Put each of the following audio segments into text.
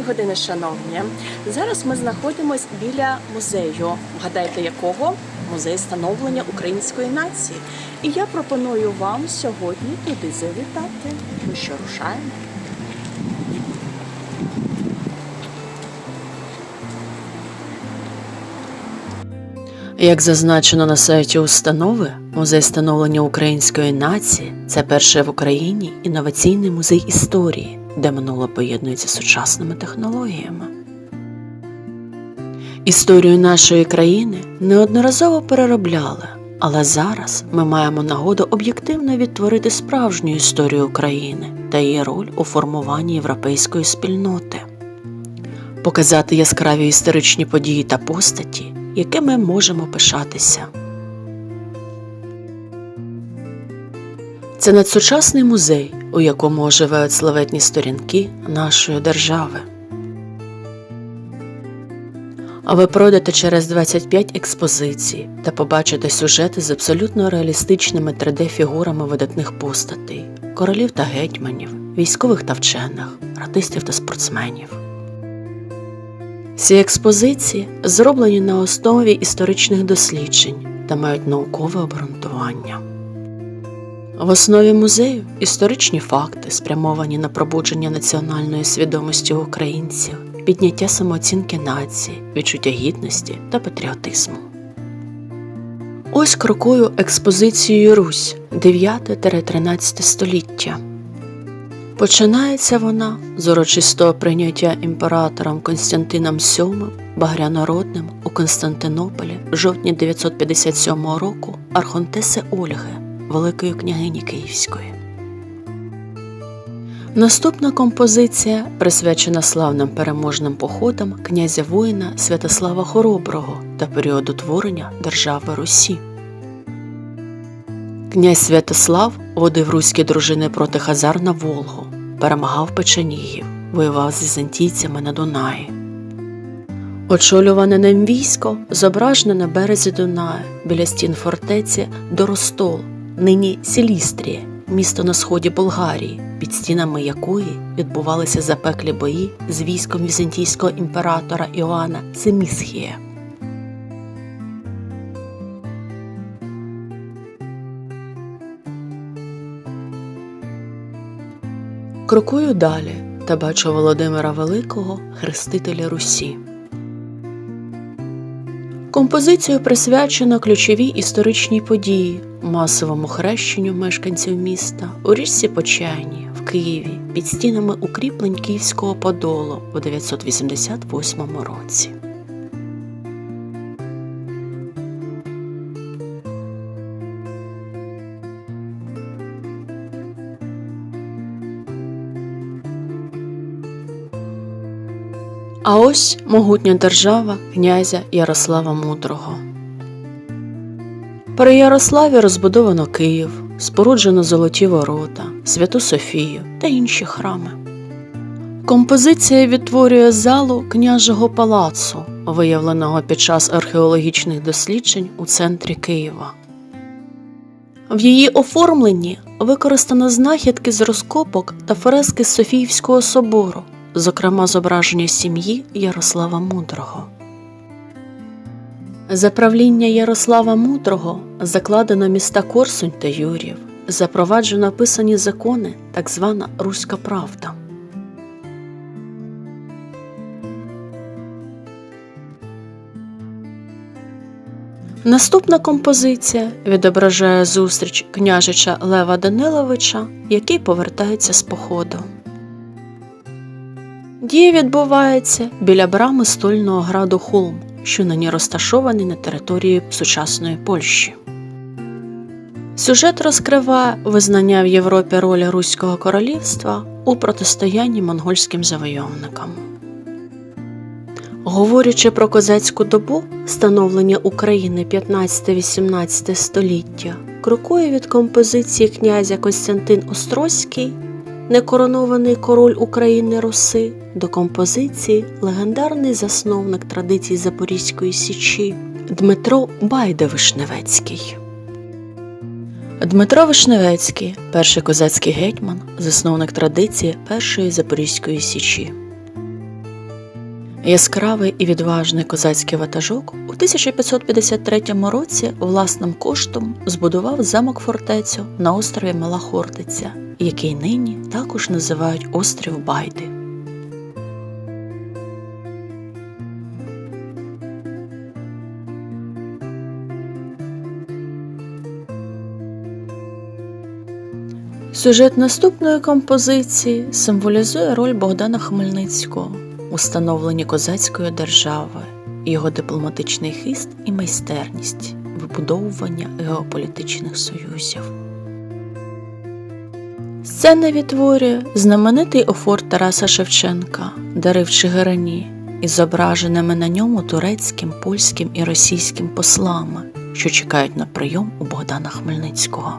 мене шановні. Зараз ми знаходимося біля музею. Вгадайте, якого? Музей становлення української нації. І я пропоную вам сьогодні туди завітати. Ну що, рушаємо? Як зазначено на сайті установи, музей становлення української нації це перший в Україні інноваційний музей історії, де минуле поєднується з сучасними технологіями. Історію нашої країни неодноразово переробляли, але зараз ми маємо нагоду об'єктивно відтворити справжню історію України та її роль у формуванні європейської спільноти, показати яскраві історичні події та постаті, якими можемо пишатися. Це надсучасний музей, у якому оживають славетні сторінки нашої держави. А ви пройдете через 25 експозицій та побачите сюжети з абсолютно реалістичними 3D-фігурами видатних постатей, королів та гетьманів, військових та вчених, артистів та спортсменів. Ці експозиції зроблені на основі історичних досліджень та мають наукове обґрунтування. В основі музею історичні факти, спрямовані на пробудження національної свідомості українців, підняття самооцінки нації, відчуття гідності та патріотизму. Ось крокую експозицією Русь 9-13 століття. Починається вона з урочистого прийняття імператором Константином VII Багрянородним у Константинополі в жовтні 957 року Архонтеси Ольги, Великої княгині Київської. Наступна композиція присвячена славним переможним походам князя воїна Святослава Хороброго та періоду творення держави Русі. Князь Святослав водив руські дружини проти Хазар на Волгу, перемагав печенігів, воював з візантійцями на Дунаї. Очолюване ним військо зображене на березі Дунаю біля стін фортеці Доростол, нині Сілістрія, місто на сході Болгарії, під стінами якої відбувалися запеклі бої з військом візантійського імператора Іоанна Семісхія. Крокую далі та бачу Володимира Великого, хрестителя Русі. Композицію присвячено ключовій історичній події, масовому хрещенню мешканців міста у річці Почайні в Києві під стінами укріплень Київського Подолу у 988 році. А ось могутня держава князя Ярослава Мудрого. При Ярославі розбудовано Київ, споруджено золоті ворота, Святу Софію та інші храми. Композиція відтворює залу княжого палацу, виявленого під час археологічних досліджень у центрі Києва. В її оформленні використано знахідки з розкопок та фрески Софіївського собору, зокрема зображення сім'ї Ярослава Мудрого. За правління Ярослава Мудрого закладено міста Корсунь та Юрів, запроваджено писані закони, так звана Руська правда. Наступна композиція відображає зустріч княжича Лева Даниловича, який повертається з походу. Дія відбувається біля брами стольного граду Холм, що нині розташований на території сучасної Польщі. Сюжет розкриває визнання в Європі ролі Руського королівства у протистоянні монгольським завойовникам. Говорячи про козацьку добу, становлення України 15-18 століття, крокує від композиції князя Костянтин Острозький некоронований король України Руси до композиції легендарний засновник традицій Запорізької Січі Дмитро Байда Вишневецький. Дмитро Вишневецький перший козацький гетьман, засновник традиції Першої Запорізької Січі. Яскравий і відважний козацький ватажок у 1553 році власним коштом збудував замок фортецю на острові Мала Хортиця, який нині також називають острів Байди. Сюжет наступної композиції символізує роль Богдана Хмельницького у становленні козацької держави, його дипломатичний хист і майстерність вибудовування геополітичних союзів. Сцена відтворює знаменитий офорт Тараса Шевченка Дари в Чигирині із зображеними на ньому турецьким, польським і російським послами, що чекають на прийом у Богдана Хмельницького.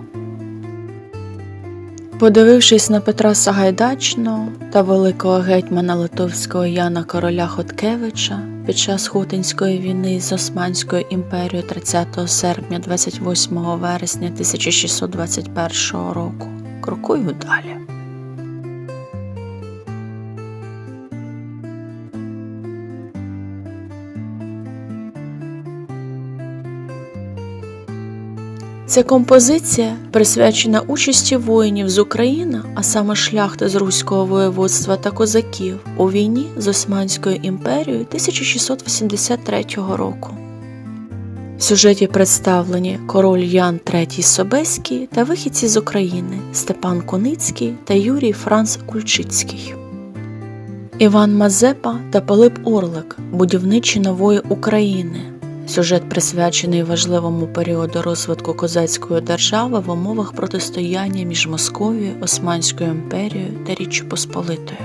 Подивившись на Петра Сагайдачного та великого гетьмана Литовського Яна Короля Хоткевича під час Хотинської війни з Османською імперією 30 серпня 28 вересня 1621 року, крокую далі. Ця композиція присвячена участі воїнів з України, а саме шляхти з Руського воєводства та козаків у війні з Османською імперією 1683 року. В сюжеті представлені король Ян III Собеський та вихідці з України Степан Куницький та Юрій Франц Кульчицький. Іван Мазепа та Пилип Орлик будівничі нової України. Сюжет присвячений важливому періоду розвитку козацької держави в умовах протистояння між Московією, Османською імперією та Річчю Посполитою.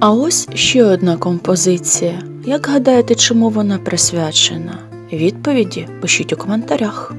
А ось ще одна композиція. Як гадаєте, чому вона присвячена? Відповіді пишіть у коментарях.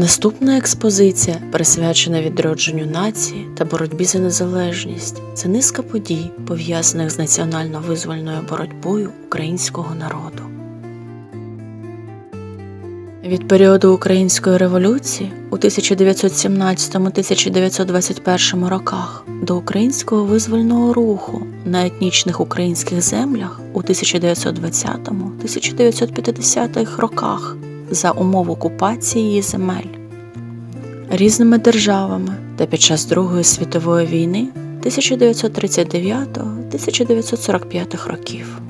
Наступна експозиція присвячена відродженню нації та боротьбі за незалежність. Це низка подій, пов'язаних з національно-визвольною боротьбою українського народу. Від періоду Української революції у 1917-1921 роках до українського визвольного руху на етнічних українських землях у 1920-1950 роках за умов окупації земель різними державами та під час Другої світової війни 1939-1945 років.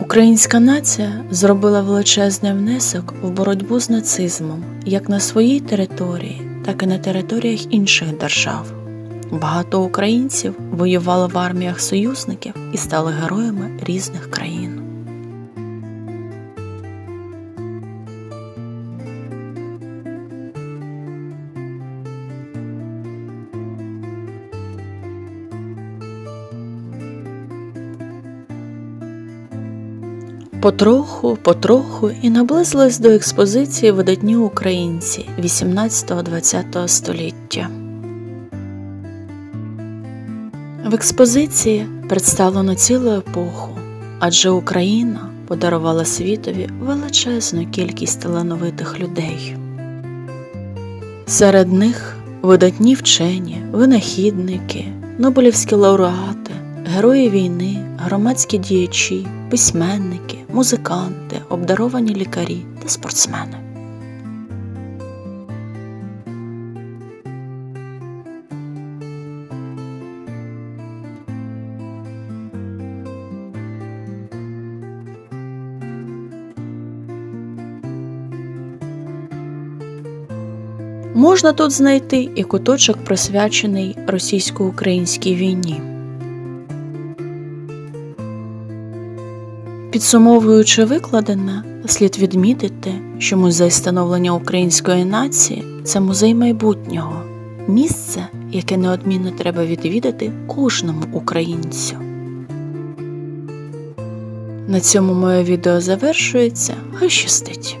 Українська нація зробила величезний внесок в боротьбу з нацизмом як на своїй території, так і на територіях інших держав. Багато українців воювали в арміях союзників і стали героями різних країн. Потроху, потроху і наблизились до експозиції видатні українці 18-20 століття. Експозиції представлено цілу епоху, адже Україна подарувала світові величезну кількість талановитих людей. Серед них видатні вчені, винахідники, нобелівські лауреати, герої війни, громадські діячі, письменники, музиканти, обдаровані лікарі та спортсмени. Можна тут знайти і куточок, присвячений російсько-українській війні. Підсумовуючи викладене, слід відмітити, що музей становлення української нації це музей майбутнього, місце, яке неодмінно треба відвідати кожному українцю. На цьому моє відео завершується. Хай щастить!